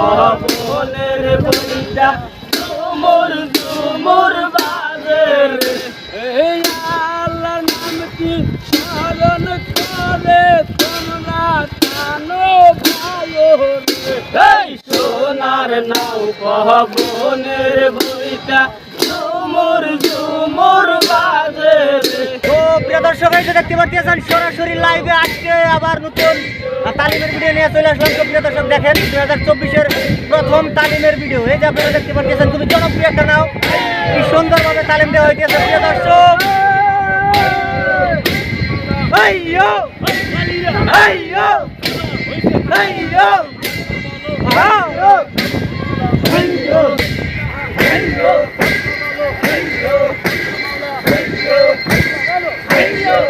পবনের বইটা ঝুমুর ঝুমুর বাজে এই আল্লাহর নাম কি স্মরণ করে? তোমরা জানো ভালো এই সোনার নাও পবনের বইটা ঝুমুর ঝুমুর বাজে প্রিয় দর্শক যে দেখতে পাচ্ছেন, সরাসরি লাইভে আজকে আবার নতুন তালিমের ভিডিও নিয়ে চলে আসলাম। তো প্রিয় দর্শক, দেখেন, দুই হাজার চব্বিশের প্রথম তালিমের ভিডিও এই যে আপনারা দেখতে পাচ্ছেন, খুবই জনপ্রিয় একটা নাও। কি সুন্দরভাবে তালিম দেওয়া হয়েছে প্রিয় দর্শক। এই ইয়ো! এই ইয়ো! এই ইয়ো! আহা! এই ইয়ো! এই ইয়ো! এই ইয়ো! এই ইয়ো! এই ইয়ো!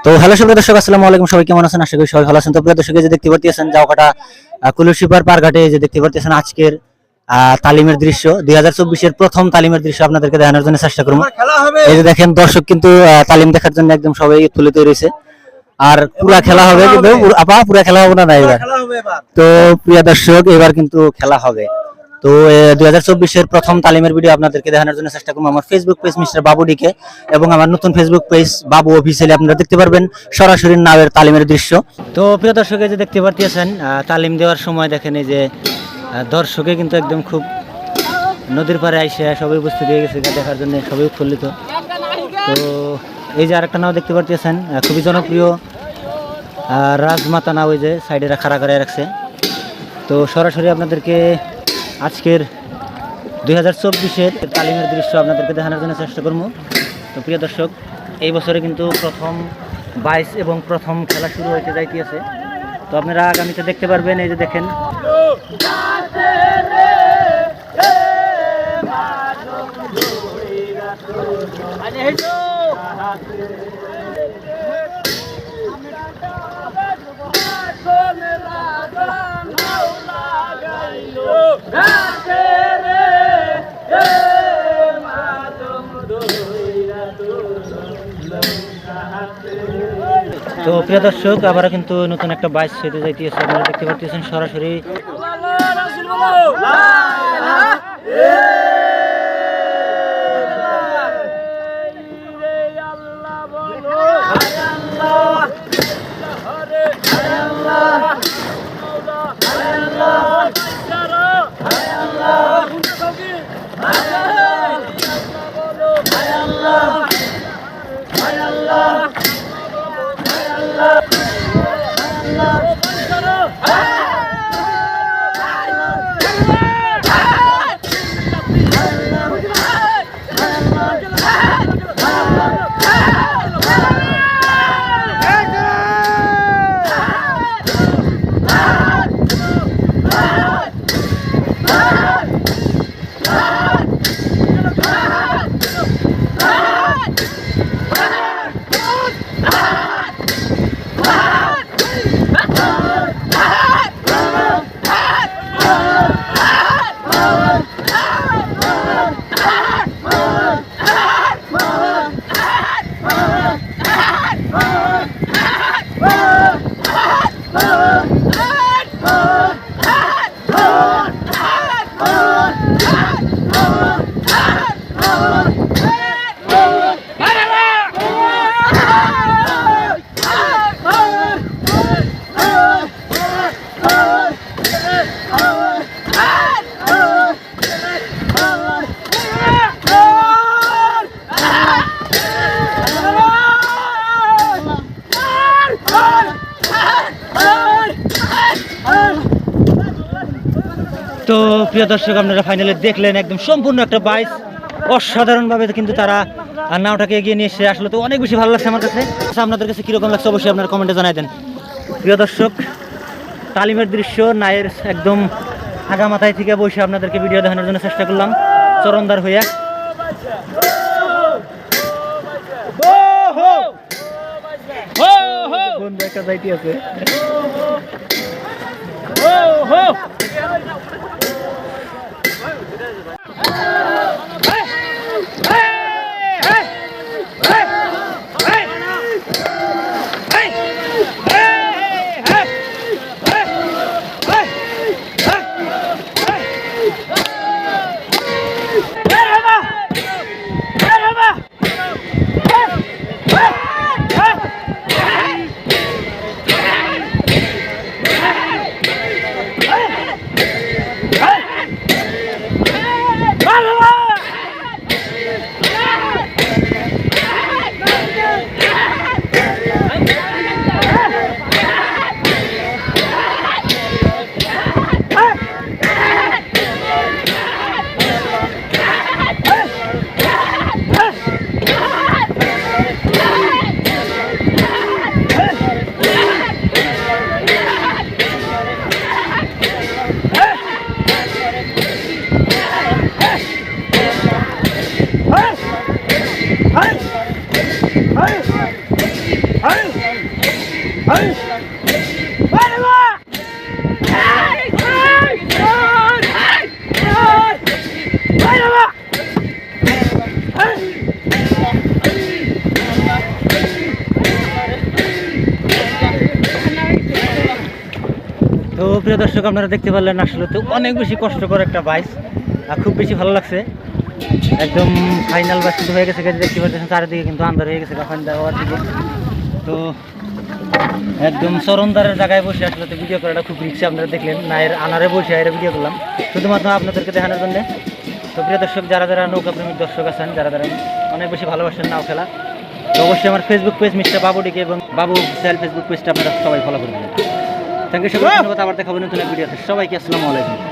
তো হ্যালো সুপ্রিয় দর্শক আসসালামু আলাইকুম। সবাই কেমন আছেন? আশা করি সবাই ভালো আছেন। তো প্রিয় দর্শক যে দেখতে পাচ্ছেন যাওয়াটা কুলুশিপার পারঘাটে যে দেখতে পাচ্ছেন আজকের তালিমের দৃশ্য। দুই হাজার চব্বিশের প্রথম তালিমের দৃশ্য আপনাদেরকে দেখানোর জন্য চেষ্টা করব। এই যে দেখেন দর্শক কিন্তু তালিম দেখার জন্য একদম সবাই তুলে রয়েছে। আর পুরা খেলা হবে কিন্তু আপা পুরা খেলা হবে না এবার। তো প্রিয় দর্শক এবার কিন্তু খেলা হবে। তো দুই হাজার চব্বিশের প্রথম তালিমের ভিডিও আপনাদেরকে দেখানোর জন্য চেষ্টা করব আমার ফেসবুক পেজ মিস্টার বাবুডিকে এবং আমার নতুন ফেসবুক পেজ বাবু অফিসিয়ালি আপনারা দেখতে পারবেন সরাসরি নামের তালিমের দৃশ্য। তো, প্রিয় দর্শক যে দেখতে পারতেছেন তালিম দেওয়ার সময় দেখেন এই যে দর্শকে কিন্তু একদম খুব নদীর পাড়ে আইসে, সবাই উপস্থিত হয়ে গেছে দেখার জন্য সবাই উৎফুল্লিত। তো, এই যে আরেকটা নাও দেখতে পারতেছেন খুবই জনপ্রিয় রাজমাতা নাও ওই যে সাইডে খাড়া করে রাখছে। তো, সরাসরি আপনাদেরকে আজকের দুই হাজার চব্বিশের তালিমের দৃশ্য আপনাদেরকে দেখানোর জন্য চেষ্টা করব। তো প্রিয় দর্শক, এই বছরে কিন্তু প্রথম বাইশ এবং প্রথম খেলা শুরু হইতে যাইতেছে তো আপনারা আগামীতে দেখতে পারবেন, এই যে দেখেন। তো প্রিয় দর্শক আবার কিন্তু নতুন একটা বাইশ সেতু যাইতেছে। আপনারা দেখতে পাচ্ছেন সরাসরি তো প্রিয় দর্শক আপনারা ফাইনালে দেখলেন একদম সম্পূর্ণ একটা বাইস অসাধারণভাবে কিন্তু তারা নাওটাকে এগিয়ে নিয়ে এসে আসলে তো অনেক বেশি ভালো লাগছে আমার কাছে আচ্ছা, আপনাদের কাছে কীরকম লাগছে অবশ্যই আপনারা কমেন্টে জানাই দেন প্রিয় দর্শক তালিমের দৃশ্য নায়ের একদম আগা মাথায় থেকে বসে আপনাদেরকে ভিডিও দেখানোর জন্য চেষ্টা করলাম চরণদার হইয়া আছে তো প্রিয় দর্শক, আপনারা দেখতে পারলেন আসলে তো অনেক বেশি কষ্টকর একটা বাইস, আর খুব বেশি ভালো লাগছে। একদম ফাইনাল বাইস কিন্তু হয়ে গেছে দেখতে পাচ্ছেন চারিদিকে কিন্তু আন্ধার হয়ে গেছে তো একদম চরণদারের জায়গায় বসে আসলে তো ভিডিও করাটা খুব রিক্সে আপনারা দেখলেন। নায়ের আনারে বসে আয়ের ভিডিও করলাম। শুধুমাত্র আপনাদেরকে দেখানোর জন্য। তো প্রিয় দর্শক, যারা যারা নৌকা প্রেমিক দর্শক আছেন, যারা যারা অনেক বেশি ভালোবাসেন নাও খেলা, তো অবশ্যই আমার ফেসবুক পেজ মিস্টার বাবুডিকে এবং বাবু সেল ফেসবুক পেজটা আপনারা সবাই ফলো করবেন। থ্যাংক ইউ সবাই আবার দেখাবো নতুন ভিডিওতে সবাইকে আসসালামু আলাইকুম।